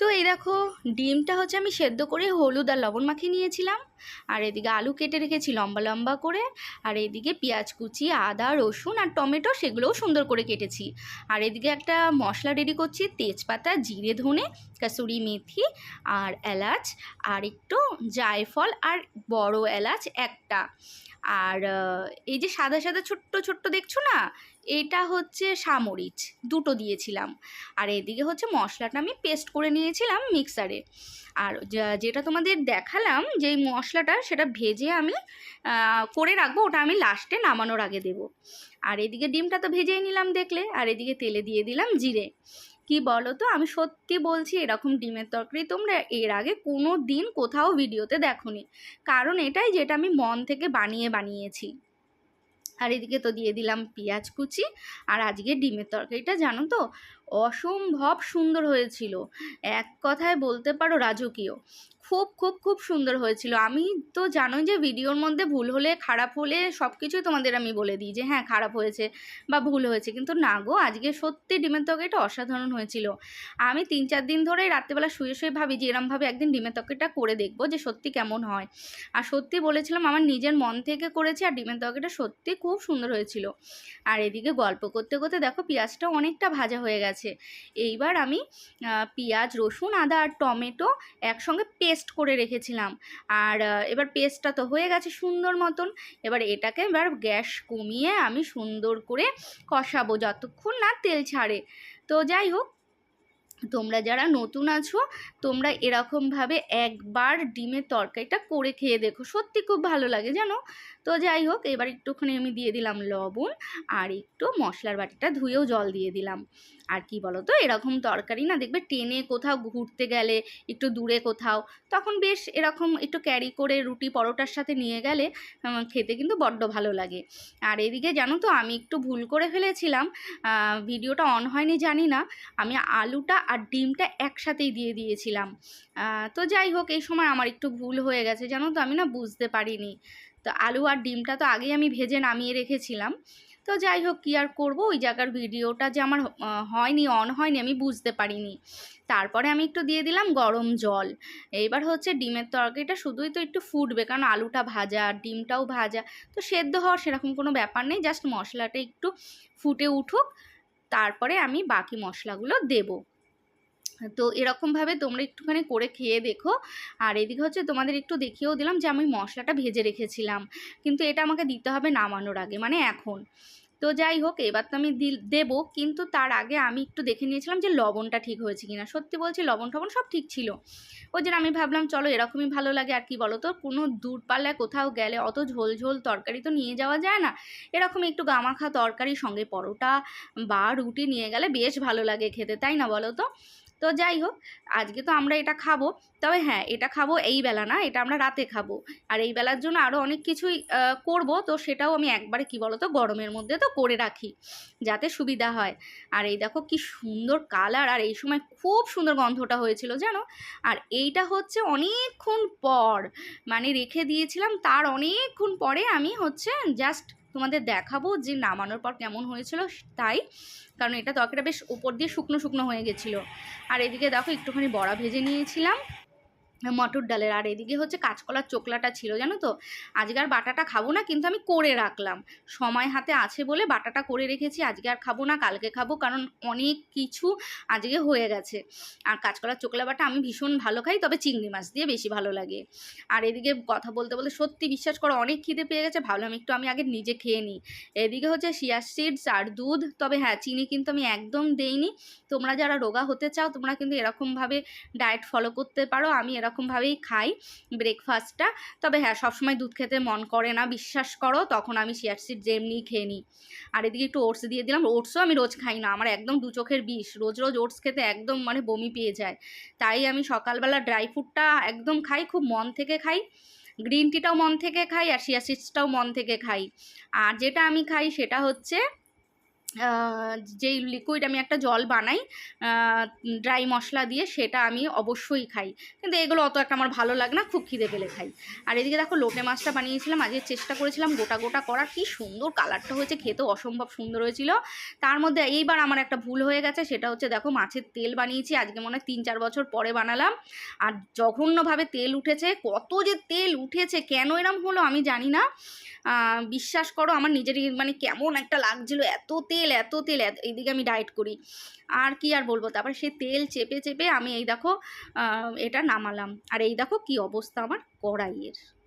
তো এই দেখো, ডিমটা হচ্ছে আমি সেদ্ধ করে হলুদ আর লবণ মাখিয়ে নিয়েছিলাম। আর এদিকে আলু কেটে রেখেছি লম্বা লম্বা করে। আর এদিকে পেঁয়াজ কুচি, আদা, রসুন আর টমেটো সেগুলোও সুন্দর করে কেটেছি। আর এদিকে একটা মশলা রেডি করছি, তেজপাতা, জিরে, ধনে, কাসুরি মেথি আর এলাচ। আর একটু জায়ফল আর বড় এলাচ একটা। আর এই যে সাদা সাদা ছোট্ট ছোট্ট দেখছ না? এটা হচ্ছে সামরিচ দুটো দিয়েছিলাম। আর এদিকে হচ্ছে মশলাটা আমি পেস্ট করে নিয়েছিলাম। মিক্সারে। আর যেটা তোমাদের দেখালাম যে মশলাটা, সেটা ভেজে আমি করে রাখব। ওটা আমি লাস্টে নামানোর আগে দেব। আর এদিকে ডিমটা তো ভেজেই নিলাম দেখলে। আর এদিকে তেলে দিয়ে দিলাম জিরে। কি বলো তো আমি সত্যি বলছি, এরকম ডিমের তরকারি তোমরা এর আগে কোনো দিন কোথাও ভিডিওতে দেখোনি। কারণ এটাই যেটা আমি মন থেকে বানিয়ে বানিয়েছি। আর এদিকে তো দিয়ে দিলাম পেঁয়াজ কুচি। আর আজকে ডিমের তরকারিটা, জানো তো অসম্ভব সুন্দর হয়েছিল। এক কথায় বলতে পারো রাজকীয়। খুব খুব খুব সুন্দর হয়েছিল। আমি তো জানোই যে ভিডিওর মধ্যে ভুল হলে, খারাপ হলে সব কিছুই তোমাদের আমি বলে দিই যে হ্যাঁ খারাপ হয়েছে বা ভুল হয়েছে। কিন্তু না গো, আজকে সত্যি ডিমের তরকারিটা অসাধারণ হয়েছিল। আমি তিন, চার দিন ধরেই রাত্রেবেলা শুয়ে শুয়ে ভাবি যে, এরমভাবে একদিন ডিমের তরকারিটা করে দেখব যে, সত্যি কেমন হয়। আর সত্যি বলেছিলাম, আমার নিজের মন থেকে করেছি আর ডিমের তরকারিটা সত্যি খুব সুন্দর হয়েছিল। আর এদিকে গল্প করতে করতে দেখো পেঁয়াজটা অনেকটা ভাজা হয়ে গেছে। এইবার আমি পেঁয়াজ, রসুন, আদা আর টমেটো একসঙ্গে পেস্ট করে রেখেছিলাম। আর এবার পেস্টটা তো হয়ে গেছে সুন্দর মতন। এবার এটাকে এবার গ্যাস কমিয়ে আমি সুন্দর করে কষাবো যতক্ষণ না তেল ছাড়ে। তো যাই হোক, তোমরা যারা নতুন আছো, তোমরা এরকমভাবে একবার ডিমের তরকারিটা করে খেয়ে দেখো। সত্যি খুব ভালো লাগে, জানো? তো যাই হোক, এবার একটুখানি আমি দিয়ে দিলাম লবণ আর একটু মশলার বাটিটা ধুয়েও জল দিয়ে দিলাম। আর কি বলো তো এরকম তরকারি না দেখবে টেনে কোথাও ঘুরতে গেলে, একটু দূরে কোথাও, তখন বেশ এরকম একটু ক্যারি করে রুটি পরোটার সাথে নিয়ে গেলে খেতে কিন্তু বড্ড ভালো লাগে। আর এদিকে জানো তো, আমি একটু ভুল করে ফেলেছিলাম ভিডিওটা অন হয়নি জানি না, আমি আলুটা আর ডিমটা একসাথেই দিয়ে দিয়েছিলাম। তো যাই হোক, এই সময় আমার একটু ভুল হয়ে গেছে, জানো তো, আমি না বুঝতে পারিনি। তো আলু আর ডিমটা তো আগেই আমি ভেজে নামিয়ে রেখেছিলাম। তো যাই হোক, কী আর করব? ওই জায়গার ভিডিওটা যে আমার হয়নি অন হয়নি, আমি বুঝতে পারিনি। তারপরে আমি একটু দিয়ে দিলাম গরম জল। এইবার হচ্ছে ডিমের তরকারিটা শুধুই তো একটু ফুটবে, কারণ আলুটা ভাজা ডিমটাও ভাজা। তো সেদ্ধ হওয়ার সেরকম কোনো ব্যাপার নেই জাস্ট মশলাটা একটু ফুটে উঠুক। তারপরে আমি বাকি মশলাগুলো দেবো। তো এরকমভাবে তোমরা একটুখানি করে খেয়ে দেখো। আর এদিকে হচ্ছে তোমাদের একটু দেখিয়েও দিলাম যে আমি মশলাটা ভেজে রেখেছিলাম। কিন্তু এটা আমাকে দিতে হবে নামানোর আগে মানে এখন। তো যাই হোক, এবার তো আমি দেবো। কিন্তু তার আগে আমি একটু দেখে নিয়েছিলাম যে লবণটা ঠিক হয়েছে কিনা। সত্যি বলছি, লবণ টবণ সব ঠিক ছিল। ওই জন্য আমি ভাবলাম, চলো এরকমই ভালো লাগে, আর কি বলো তো কোনো দূরপাল্লায় কোথাও গেলে অত ঝোল ঝোল তরকারি তো নিয়ে যাওয়া যায় না। এরকম একটু গামাখা তরকারি সঙ্গে পরোটা বা রুটি নিয়ে গেলে বেশ ভালো লাগে খেতে, তাই না বলো তো? তো যাই হোক, আজকে তো আমরা এটা খাব। তবে হ্যাঁ এটা খাব এই বেলা না, এটা আমরা রাতে খাব। আর এই বেলার জন্য আরও অনেক কিছুই করব। তো সেটাও আমি একবারে কি বলো তো গরমের মধ্যে তো করে রাখি, যাতে সুবিধা হয়। আর এই দেখো কি সুন্দর কালার, আর এই সময় খুব সুন্দর গন্ধটা হয়েছিল, জানো? আর এইটা হচ্ছে অনেকক্ষণ পর মানে রেখে দিয়েছিলাম, তার অনেকক্ষণ পরে আমি হচ্ছে জাস্ট তোমাদের দেখাবো যে নামানোর পর কেমন হয়েছিল, তাই। কারণ এটা তরকারিটা বেশ উপর দিয়ে শুকনো শুকনো হয়ে গেছিল। আর এদিকে দেখো একটুখানি বড়া ভেজে নিয়েছিলাম। মটর ডালের। আর এদিকে হচ্ছে কাঁচকলার চোকলাটা ছিল, জানো তো? আজকে আর বাটাটা খাব না, কিন্তু আমি করে রাখলাম। সময় হাতে আছে বলে বাটাটা করে রেখেছি, আজকে আর খাব না, কালকে খাব, কারণ অনেক কিছু আজকে হয়ে গেছে। আর কাঁচকলার চোকলা বাটা আমি ভীষণ ভালো খাই, তবে চিংড়ি মাছ দিয়ে বেশি ভালো লাগে। আর এদিকে কথা বলতে বলতে সত্যি বিশ্বাস করো, অনেক খিদে পেয়ে গেছে, ভাবলাম একটু আমি আগে নিজে খেয়ে নিই। এদিকে হচ্ছে শিয়া সিডস আর দুধ, তবে হ্যাঁ চিনি কিন্তু আমি একদম দেইনি। তোমরা যারা রোগা হতে চাও, তোমরা কিন্তু এরকমভাবে ডায়েট ফলো করতে পারো, আমি এরকমভাবেই খাই ব্রেকফাস্টটা তবে হ্যাঁ সবসময় দুধ খেতে মন করে না, বিশ্বাস করো, তখন আমি শিয়ার সিড যেমনি খেয়ে নিই। আর এদিকে একটু ওটস দিয়ে দিলাম ওটসও আমি রোজ খাই না, আমার একদম দু চোখের বিষ, রোজ রোজ ওটস খেতে একদম মানে বমি পেয়ে যায়। তাই আমি সকালবেলা ড্রাই ফ্রুটটা একদম খাই, খুব মন থেকে খাই গ্রিন টিটাও মন থেকে খাই, আর শিয়া সিডসটাও মন থেকে খাই। আর যেটা আমি খাই সেটা হচ্ছে যেই লিকুইড আমি একটা জল বানাই ড্রাই মশলা দিয়ে সেটা আমি অবশ্যই খাই। কিন্তু এগুলো অত একটা আমার ভালো লাগে না, খুব খিদে পেলে খাই। আর এদিকে দেখো লোটে মাছটা বানিয়েছিলাম, আজকে চেষ্টা করেছিলাম গোটা গোটা করার, কি সুন্দর কালারটা হয়েছে খেতে অসম্ভব সুন্দর হয়েছিল। তার মধ্যে এইবার আমার একটা ভুল হয়ে গেছে, সেটা হচ্ছে দেখো মাছের তেল বানিয়েছি, আজকে মনে হয় তিন চার বছর পরে বানালাম। আর জঘন্যভাবে তেল উঠেছে, কত যে তেল উঠেছে, কেন এরম হলো আমি জানি না। বিশ্বাস করো, আমার নিজেরই মানে কেমন একটা লাগছিল, এত তেল এত তেল, এত- এইদিকে আমি ডায়েট করি। আর কি আর বলব? তারপর সে তেল চেপে চেপে আমি এই দেখো এটা নামালাম। আর এই দেখো কি অবস্থা আমার কড়াইয়ের।